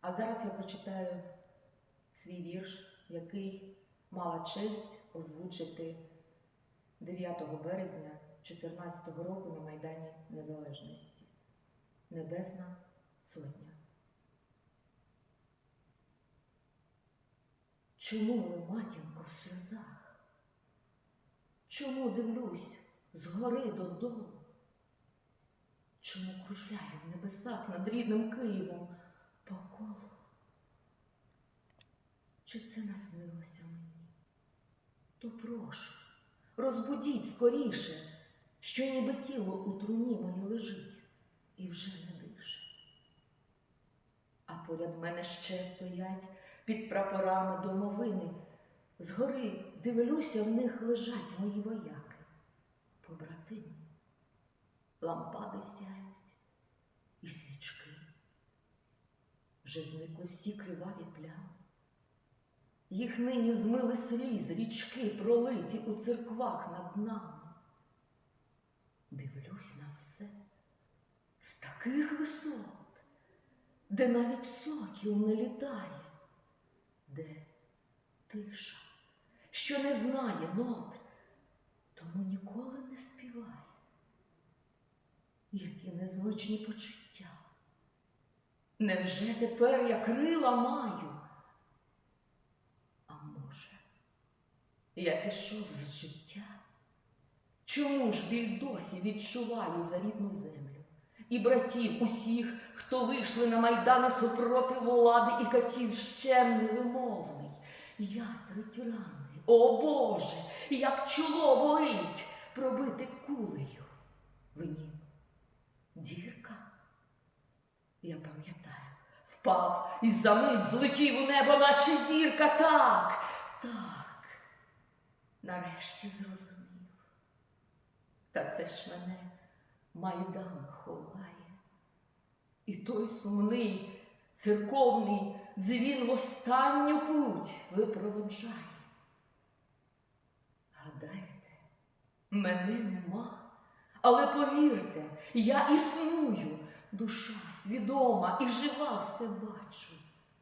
А зараз я прочитаю свій вірш, який мала честь озвучити 9 березня 2014 року на Майдані Незалежності. Небесна Сотня. Чому ви, матінко, в сльозах? Чому дивлюсь згори додолу? Чому кружляю в небесах над рідним Києвом по колу? Чи це наснилося мені? То прошу, розбудіть скоріше, що ніби тіло у труні моє лежить і вже не дише. А поряд мене ще стоять під прапорами домовини. Згори дивлюся, в них лежать мої вояки, побратими. Лампади сяють і свічки. Вже зникли всі криваві плями. Їх нині змили сліз, річки пролиті у церквах над нами. Дивлюсь на все з таких висот, де навіть сокіл не літає, де тиша, що не знає нот, тому ніколи не співає. Які незвичні почуття. Невже тепер я крила маю? А може, я пішов з життя? Чому ж біль досі відчуваю за рідну землю? І братів усіх, хто вийшли на майдани супроти влади і катів щем невимовний. Я треть рани, о Боже, як чоло болить пробити кулею. В нім дірка. Я пам'ятаю, впав і за мить злетів у небо, наче зірка. Так, так. Нарешті зрозумів. Та це ж мене майдан ховає. І той сумний церковний дзвін в останню путь випроводжає. Гадаєте, мене нема, але повірте, я існую, душа свідома і жива все бачу,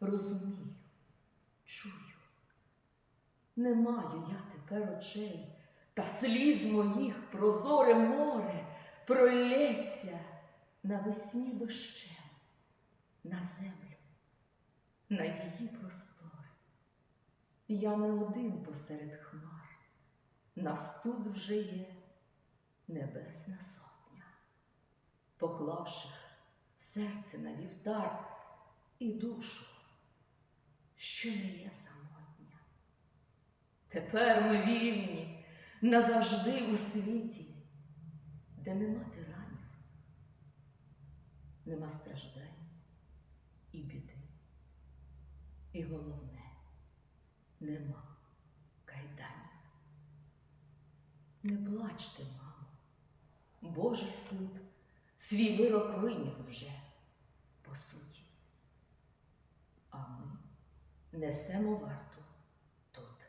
розумію, чую. Не маю я тепер очей, та сліз моїх прозоре море пролється на весні дощем, на землю, на її простори. Я не один посеред хмар, нас тут вже є небесна сотня, поклавши серце на вівтар і душу, що не є самотня. Тепер ми вільні назавжди у світі, де нема тиранів, нема страждань і біди. І головне, нема кайданів. Не плачте, мамо, Божий суд свій вирок виніс вже несемо варту тут,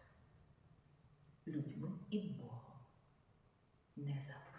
людьми і Богом. Не забудь.